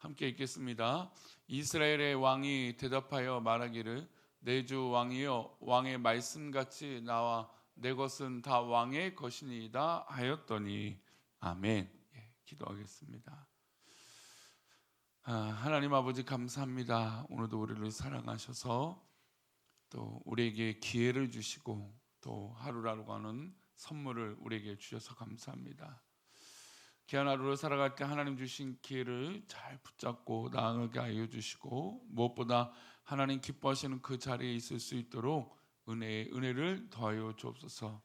함께 읽겠습니다. 이스라엘의 왕이 대답하여 말하기를 내 주 왕이여 왕의 말씀같이 나와 내 것은 다 왕의 것이니이다 하였더니 아멘. 예, 기도하겠습니다. 아, 하나님 아버지 감사합니다. 오늘도 우리를 사랑하셔서 또 우리에게 기회를 주시고 또 하루라고 하는 선물을 우리에게 주셔서 감사합니다. 귀한 하루를 살아갈 때 하나님 주신 기회를 잘 붙잡고 나아가게 하여 주시고 무엇보다 하나님 기뻐하시는 그 자리에 있을 수 있도록 은혜의 은혜를 더하여 주옵소서.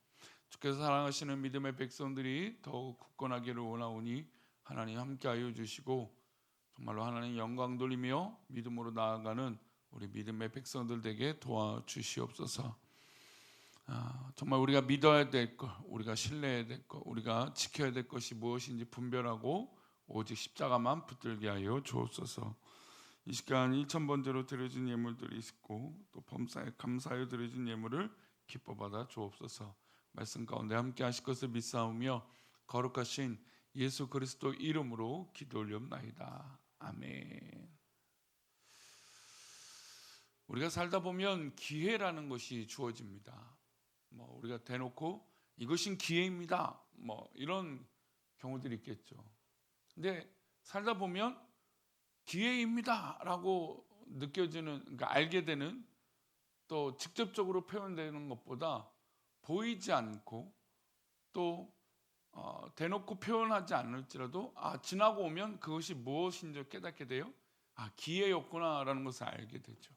주께서 사랑하시는 믿음의 백성들이 더욱 굳건하기를 원하오니 하나님 함께하여 주시고 정말로 하나님 영광 돌리며 믿음으로 나아가는 우리 믿음의 백성들 되게 도와주시옵소서. 아, 정말 우리가 믿어야 될 것, 우리가 신뢰해야 될 것, 우리가 지켜야 될 것이 무엇인지 분별하고 오직 십자가만 붙들게 하여 주옵소서. 이 시간 1천 번째로 드려진 예물들이 있고 또 범사에 감사하여 드려진 예물을 기뻐 받아 주옵소서. 말씀 가운데 함께 하실 것을 믿사오며 거룩하신 예수 그리스도 이름으로 기도 올렵나이다. 아멘. 우리가 살다 보면 기회라는 것이 주어집니다. 뭐 우리가 대놓고 이것은 기회입니다. 뭐 이런 경우들이 있겠죠. 근데 살다 보면 기회입니다라고 느껴지는 그러니까 알게 되는 또 직접적으로 표현되는 것보다 보이지 않고 또 어, 대놓고 표현하지 않을지라도 아 지나고 오면 그것이 무엇인지 깨닫게 돼요. 아 기회였구나라는 것을 알게 되죠.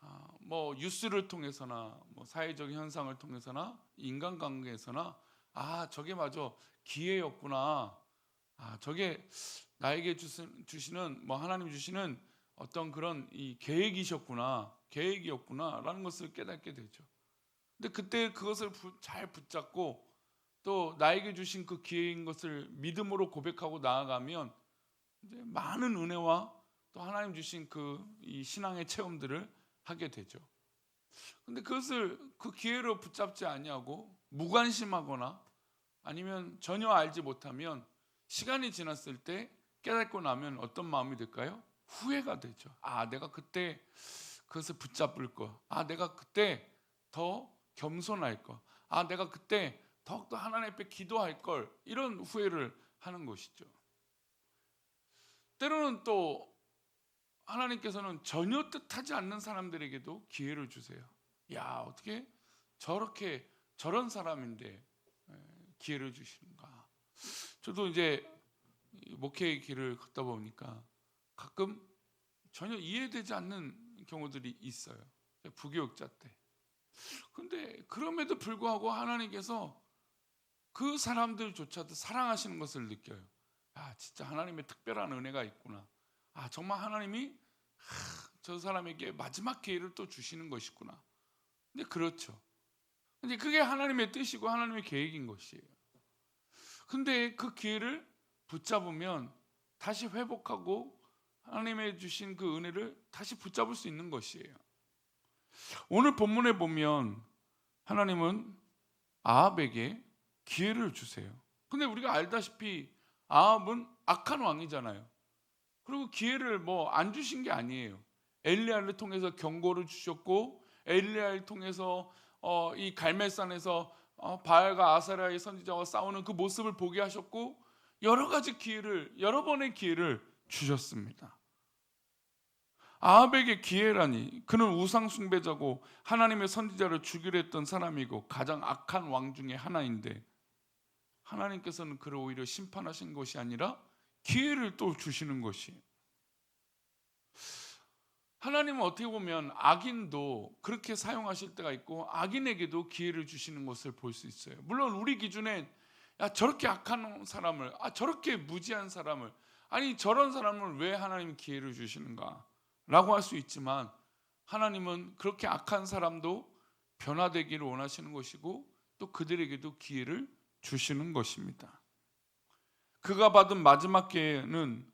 아, 뭐 뉴스를 통해서나 뭐 사회적인 현상을 통해서나 인간관계에서나 아 저게 마저 기회였구나. 아 저게 나에게 주시는 뭐 하나님 주시는 어떤 그런 이 계획이셨구나 계획이었구나라는 것을 깨닫게 되죠. 근데 그때 그것을 부, 잘 붙잡고 또 나에게 주신 그 기회인 것을 믿음으로 고백하고 나아가면 이제 많은 은혜와 또 하나님 주신 그 이 신앙의 체험들을 하게 되죠. 근데 그것을 그 기회로 붙잡지 아니하고 무관심하거나 아니면 전혀 알지 못하면 시간이 지났을 때 깨닫고 나면 어떤 마음이 들까요? 후회가 되죠. 아, 내가 그때 그것을 붙잡을 거. 아, 내가 그때 더 겸손할 거. 아, 내가 그때 더욱더 하나님 앞에 기도할 걸. 이런 후회를 하는 것이죠. 때로는 또 하나님께서는 전혀 뜻하지 않는 사람들에게도 기회를 주세요. 야, 어떻게 저렇게 저런 사람인데 기회를 주시는가? 저도 이제 목회의 길을 걷다 보니까 가끔 전혀 이해되지 않는 경우들이 있어요. 부교육자 때. 근데 그럼에도 불구하고 하나님께서 그 사람들조차도 사랑하시는 것을 느껴요. 아, 진짜 하나님의 특별한 은혜가 있구나. 아, 정말 하나님이 하, 저 사람에게 마지막 기회를 또 주시는 것이구나. 근데 그렇죠. 근데 그게 하나님의 뜻이고 하나님의 계획인 것이에요. 근데 그 기회를 붙잡으면 다시 회복하고 하나님의 주신 그 은혜를 다시 붙잡을 수 있는 것이에요. 오늘 본문에 보면 하나님은 아합에게 기회를 주세요. 근데 우리가 알다시피 아합은 악한 왕이잖아요. 그리고 기회를 뭐 안 주신 게 아니에요. 엘리야를 통해서 경고를 주셨고 엘리야를 통해서 어, 이 갈멜산에서 어, 바알과 아사라의 선지자와 싸우는 그 모습을 보게 하셨고 여러 가지 기회를 여러 번의 기회를 주셨습니다. 아합에게 기회라니 그는 우상 숭배자고 하나님의 선지자를 죽이려 했던 사람이고 가장 악한 왕 중에 하나인데 하나님께서는 그를 오히려 심판하신 것이 아니라 기회를 또 주시는 것이 하나님은 어떻게 보면 악인도 그렇게 사용하실 때가 있고 악인에게도 기회를 주시는 것을 볼 수 있어요. 물론 우리 기준에 야 저렇게 악한 사람을 아 저렇게 무지한 사람을 아니 저런 사람을 왜 하나님 기회를 주시는가라고 할 수 있지만 하나님은 그렇게 악한 사람도 변화되기를 원하시는 것이고 또 그들에게도 기회를 주시는 것입니다. 그가 받은 마지막 기회는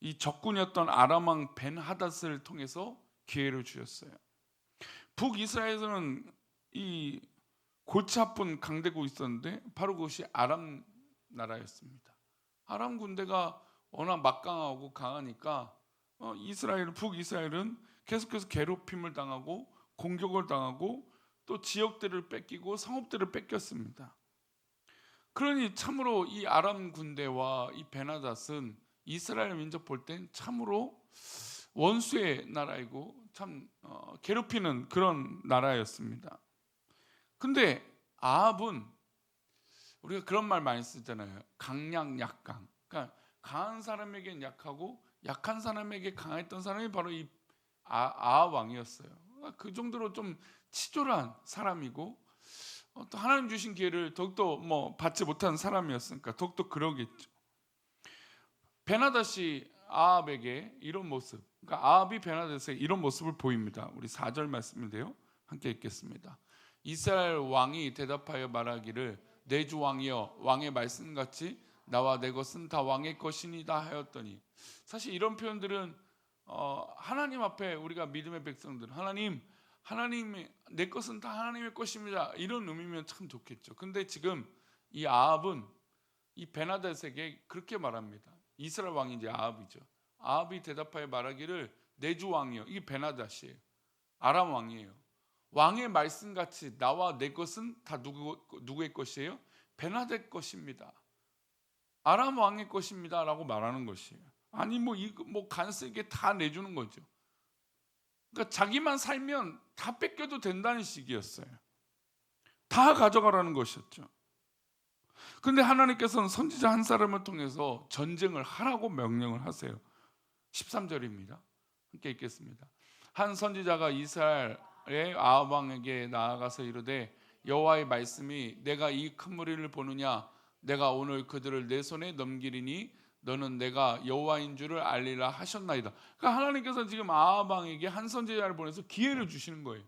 이 적군이었던 아람왕 벤 하닷을 통해서 기회를 주셨어요. 북이스라엘에서는 이 골치 아픈 강대국이 있었는데 바로 그것이 아람 나라였습니다. 아람 군대가 워낙 막강하고 강하니까 어, 이스라엘 북이스라엘은 계속해서 괴롭힘을 당하고 공격을 당하고 또 지역들을 뺏기고 성읍들을 뺏겼습니다. 그러니 참으로 이 아람 군대와 이 베나닷은 이스라엘 민족 볼 땐 참으로 원수의 나라이고 참 어, 괴롭히는 그런 나라였습니다. 근데 아합은 우리가 그런 말 많이 쓰잖아요. 강약 약강. 그러니까 강한 사람에겐 약하고 약한 사람에게 강했던 사람이 바로 이 아, 아합 왕이었어요. 그 정도로 좀 치졸한 사람이고 어, 또 하나님 주신 기회를 더욱더 뭐 받지 못한 사람이었으니까 더욱더 그러겠죠. 베나닷이 아합에게 이런 모습, 그러니까 아합이 베나닷에 이런 모습을 보입니다. 우리 4절 말씀인데요. 함께 읽겠습니다. 이스라엘 왕이 대답하여 말하기를 내 주 왕이여 왕의 말씀같이 나와 내 것은 다 왕의 것이니다 하였더니 사실 이런 표현들은 어, 하나님 앞에 우리가 믿음의 백성들 하나님 하나님의 내 것은 다 하나님의 것입니다 이런 의미면 참 좋겠죠. 근데 지금 이 아합은 이 베나닷에게 그렇게 말합니다. 이스라엘 이제 아합이죠. 아합이 대답하여 말하기를 내주 왕이요. 이게 베나닷이에요. 아람 왕이에요. 왕의 말씀 같이 나와 내 것은 다 누구 누구의 것이에요? 베나댓 것입니다. 아람 왕의 것입니다라고 말하는 것이에요. 아니 뭐이뭐 간쓰게 다 내주는 거죠. 그러니까 자기만 살면 다 뺏겨도 된다는 식이었어요. 다 가져가라는 것이었죠. 근데 하나님께서는 선지자 한 사람을 통해서 전쟁을 하라고 명령을 하세요. 13절입니다. 함께 읽겠습니다. 한 선지자가 이스라엘의 아합 왕에게 나아가서 이르되 여호와의 말씀이 내가 이 큰 무리를 보느냐 내가 오늘 그들을 내 손에 넘기리니 너는 내가 여호와인 줄을 알리라 하셨나이다. 그러니까 하나님께서 지금 아합 왕에게 한 선지자를 보내서 기회를 주시는 거예요.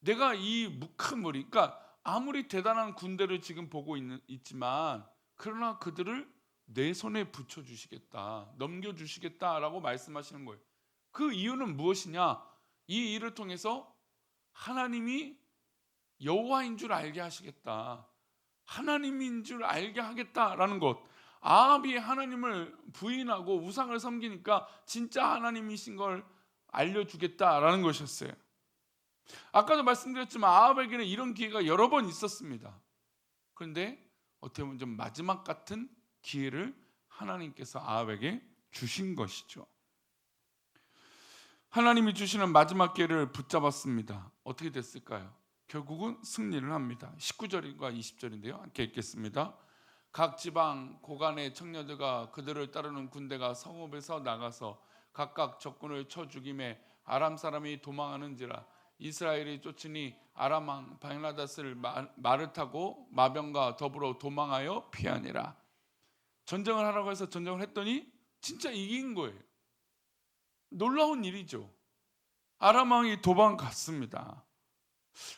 내가 이큰 무리, 그러니까 아무리 대단한 군대를 지금 보고 있는, 있지만 그러나 그들을 내 손에 붙여 주시겠다, 넘겨 주시겠다라고 말씀하시는 거예요. 그 이유는 무엇이냐? 이 일을 통해서 하나님이 여호와인 줄 알게 하시겠다. 하나님인 줄 알게 하겠다라는 것. 아합이 하나님을 부인하고 우상을 섬기니까 진짜 하나님이신 걸 알려주겠다라는 것이었어요. 아까도 말씀드렸지만 아합에게는 이런 기회가 여러 번 있었습니다. 그런데 어떻게 보면 좀 마지막 같은 기회를 하나님께서 아합에게 주신 것이죠. 하나님이 주시는 마지막 기회를 붙잡았습니다. 어떻게 됐을까요? 결국은 승리를 합니다. 19절과 20절인데요. 함께 읽겠습니다. 각 지방 고간의 청년들과 그들을 따르는 군대가 성읍에서 나가서 각각 적군을 쳐 죽임에 아람 사람이 도망하는지라 이스라엘이 쫓으니 아람 왕 바나닷을 말을 타고 마병과 더불어 도망하여 피하니라. 전쟁을 하라고 해서 전쟁을 했더니 진짜 이긴 거예요. 놀라운 일이죠. 아람 왕이 도망갔습니다.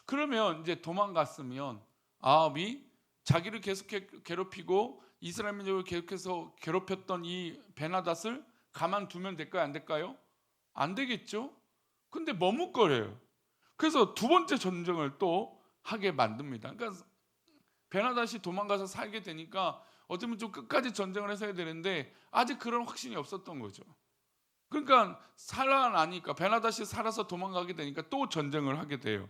그러면 이제 도망갔으면 아합이 자기를 계속 괴롭히고 이스라엘 민족을 계속해서 괴롭혔던 이 베나닷을 가만두면 될까요? 안 될까요? 안 되겠죠. 근데 머뭇거려요. 그래서 두 번째 전쟁을 또 하게 만듭니다. 그러니까 베나닷이 도망가서 살게 되니까 어쩌면 좀 끝까지 전쟁을 해서야 되는데 아직 그런 확신이 없었던 거죠. 그러니까 살아나니까 베나닷이 살아서 도망가게 되니까 또 전쟁을 하게 돼요.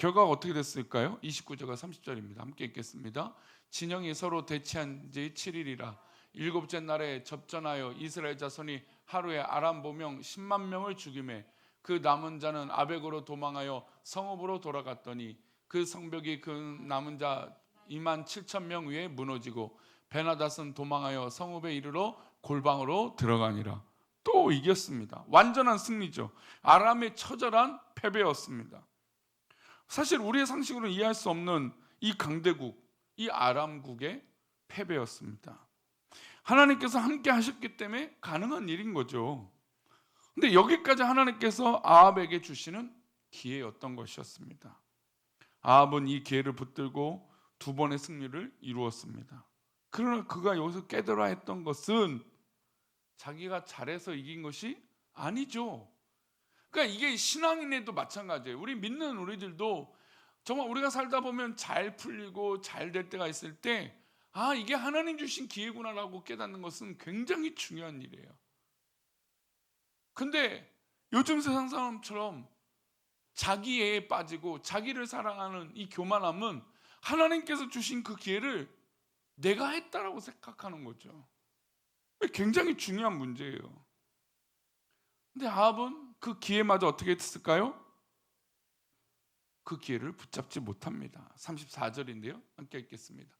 결과가 어떻게 됐을까요? 29절과 30절입니다. 함께 읽겠습니다. 진영이 서로 대치한 지 7일이라 일곱째 날에 접전하여 이스라엘 자손이 하루에 아람 보명 10만 명을 죽임에 그 남은 자는 아벡으로 도망하여 성읍으로 돌아갔더니 그 성벽이 그 남은 자 2만 7천 명 위에 무너지고 베나닷은 도망하여 성읍에 이르러 골방으로 들어가니라. 또 이겼습니다. 완전한 승리죠. 아람의 처절한 패배였습니다. 사실 우리의 상식으로는 이해할 수 없는 이 강대국, 이 아람국의 패배였습니다. 하나님께서 함께 하셨기 때문에 가능한 일인 거죠. 근데 여기까지 하나님께서 아합에게 주시는 기회였던 것이었습니다. 아합은 이 기회를 붙들고 두 번의 승리를 이루었습니다. 그러나 그가 여기서 깨달아 했던 것은 자기가 잘해서 이긴 것이 아니죠. 그러니까 이게 신앙인에도 마찬가지예요. 우리 믿는 우리들도 정말 우리가 살다 보면 잘 풀리고 잘 될 때가 있을 때 아, 이게 하나님 주신 기회구나라고 깨닫는 것은 굉장히 중요한 일이에요. 근데 요즘 세상 사람처럼 자기애에 빠지고 자기를 사랑하는 이 교만함은 하나님께서 주신 그 기회를 내가 했다라고 생각하는 거죠. 굉장히 중요한 문제예요. 근데 아합은 그 기회마저 어떻게 했을까요? 그 기회를 붙잡지 못합니다. 34절인데요. 함께 읽겠습니다.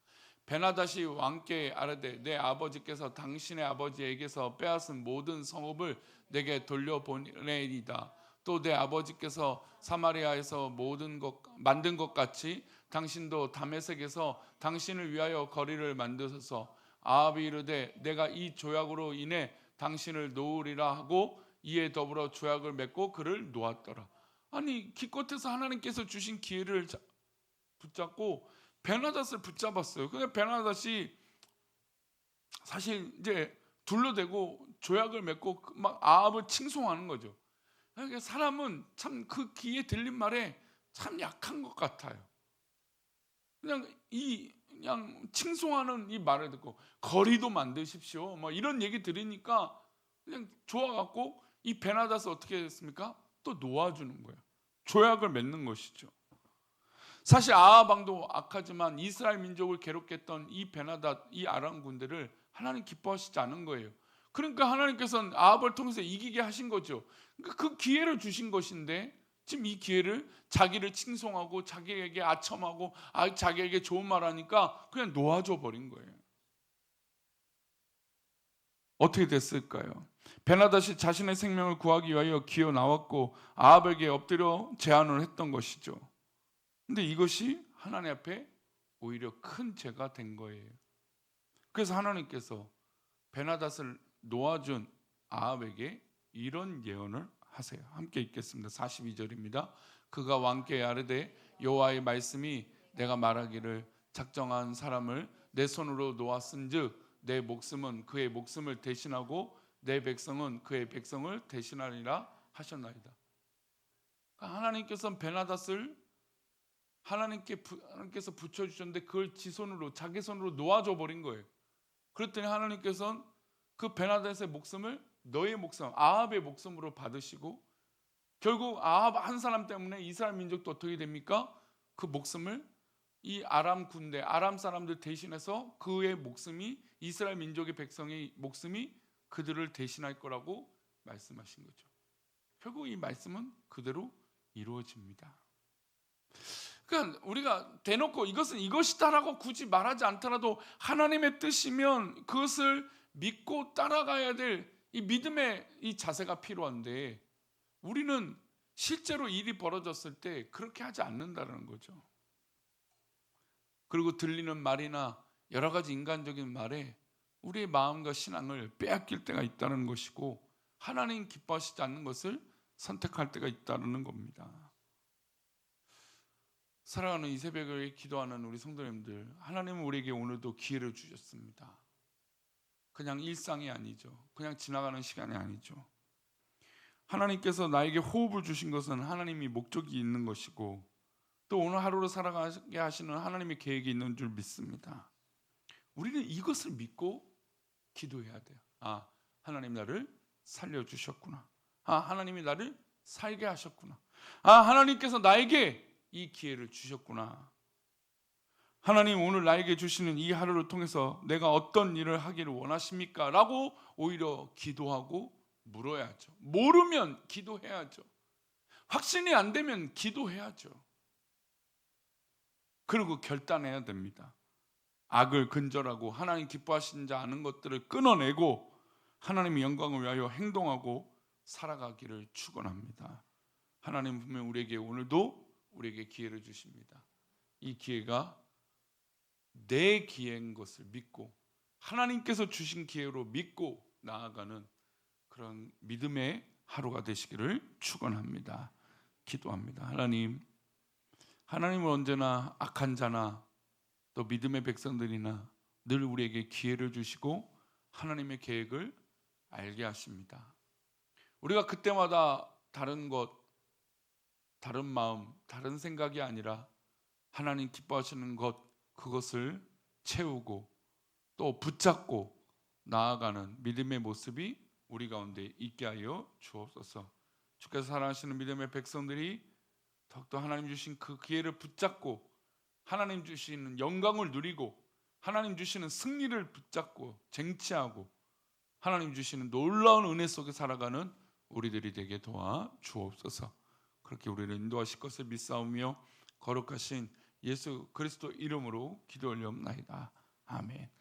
베나다시 왕께 아뢰되 내 아버지께서 당신의 아버지에게서 빼앗은 모든 성읍을 내게 돌려보내이다. 또 내 아버지께서 사마리아에서 모든 것 만든 것 같이 당신도 다메섹에서 당신을 위하여 거리를 만드셔서 아합이 이르되 내가 이 조약으로 인해 당신을 놓으리라 하고 이에 더불어 조약을 맺고 그를 놓았더라. 아니 기껏해서 하나님께서 주신 기회를 자- 붙잡고 베나닷을 붙잡았어요. 근데 베나닷이 사실 이제 둘러대고 조약을 맺고 그막 아합을 칭송하는 거죠. 그러니까 사람은 참 그 귀에 들린 말에 참 약한 것 같아요. 그냥 이 그냥 칭송하는 이 말을 듣고 거리도 만드십시오. 뭐 이런 얘기 들으니까 그냥 좋아갖고 이 베나닷을 어떻게 했습니까? 또 놓아주는 거예요. 조약을 맺는 것이죠. 사실 아하방도 악하지만 이스라엘 민족을 괴롭게 했던 이 베나닷 이 아람 군대를 하나님 기뻐하시지 않은 거예요. 그러니까 하나님께서는 아합을 통해서 이기게 하신 거죠. 그러니까 그 기회를 주신 것인데 지금 이 기회를 자기를 칭송하고 자기에게 아첨하고 아, 자기에게 좋은 말하니까 그냥 놓아줘 버린 거예요. 어떻게 됐을까요? 베나닷이 자신의 생명을 구하기 위하여 기어 나왔고 아합에게 엎드려 제안을 했던 것이죠. 근데 이것이 하나님 앞에 오히려 큰 죄가 된 거예요. 그래서 하나님께서 베나닷을 놓아준 아합에게 이런 예언을 하세요. 함께 읽겠습니다. 42절입니다. 그가 왕께 아르되 여호와의 말씀이 내가 말하기를 작정한 사람을 내 손으로 놓았은즉 내 목숨은 그의 목숨을 대신하고 내 백성은 그의 백성을 대신하리라 하셨나이다. 그러니까 하나님께서는 베나닷을 하나님께 부, 하나님께서 붙여 주셨는데 그걸 지 손으로 자기 손으로 놓아줘 버린 거예요. 그랬더니 하나님께서는 그 베나닷의 목숨을 너의 목숨, 아합의 목숨으로 받으시고 결국 아합 한 사람 때문에 이스라엘 민족도 어떻게 됩니까? 그 목숨을 이 아람 군대, 아람 사람들 대신해서 그의 목숨이 이스라엘 민족의 백성의 목숨이 그들을 대신할 거라고 말씀하신 거죠. 결국 이 말씀은 그대로 이루어집니다. 그러니까 우리가 대놓고 이것은 이것이다라고 굳이 말하지 않더라도 하나님의 뜻이면 그것을 믿고 따라가야 될 이 믿음의 이 자세가 필요한데 우리는 실제로 일이 벌어졌을 때 그렇게 하지 않는다는 거죠. 그리고 들리는 말이나 여러 가지 인간적인 말에 우리의 마음과 신앙을 빼앗길 때가 있다는 것이고 하나님 기뻐하시지 않는 것을 선택할 때가 있다는 겁니다. 사랑하는 이 새벽에 기도하는 우리 성도님들, 하나님은 우리에게 오늘도 기회를 주셨습니다. 그냥 일상이 아니죠. 그냥 지나가는 시간이 아니죠. 하나님께서 나에게 호흡을 주신 것은 하나님이 목적이 있는 것이고 또 오늘 하루를 살아가게 하시는 하나님의 계획이 있는 줄 믿습니다. 우리는 이것을 믿고 기도해야 돼요. 아, 하나님 나를 살려 주셨구나. 아, 하나님이 나를 살게 하셨구나. 아, 하나님께서 나에게 이 기회를 주셨구나. 하나님 오늘 나에게 주시는 이 하루를 통해서 내가 어떤 일을 하기를 원하십니까? 라고 오히려 기도하고 물어야죠. 모르면 기도해야죠. 확신이 안 되면 기도해야죠. 그리고 결단해야 됩니다. 악을 근절하고 하나님 기뻐하시지 않은 것들을 끊어내고 하나님의 영광을 위하여 행동하고 살아가기를 축원합니다. 하나님 분명 우리에게 오늘도 우리에게 기회를 주십니다. 이 기회가 내 기회인 것을 믿고 하나님께서 주신 기회로 믿고 나아가는 그런 믿음의 하루가 되시기를 축원합니다. 기도합니다. 하나님 하나님은 언제나 악한 자나 또 믿음의 백성들이나 늘 우리에게 기회를 주시고 하나님의 계획을 알게 하십니다. 우리가 그때마다 다른 것, 다른 마음, 다른 생각이 아니라 하나님 기뻐하시는 것 그것을 채우고 또 붙잡고 나아가는 믿음의 모습이 우리 가운데 있게 하여 주옵소서. 주께서 사랑하시는 믿음의 백성들이 더욱더 하나님 주신 그 기회를 붙잡고 하나님 주시는 영광을 누리고 하나님 주시는 승리를 붙잡고 쟁취하고 하나님 주시는 놀라운 은혜 속에 살아가는 우리들이 되게 도와 주옵소서. 그렇게 우리를 인도하실 것을 믿사오며 거룩하신 예수 그리스도 이름으로 기도 올리옵나이다. 아멘.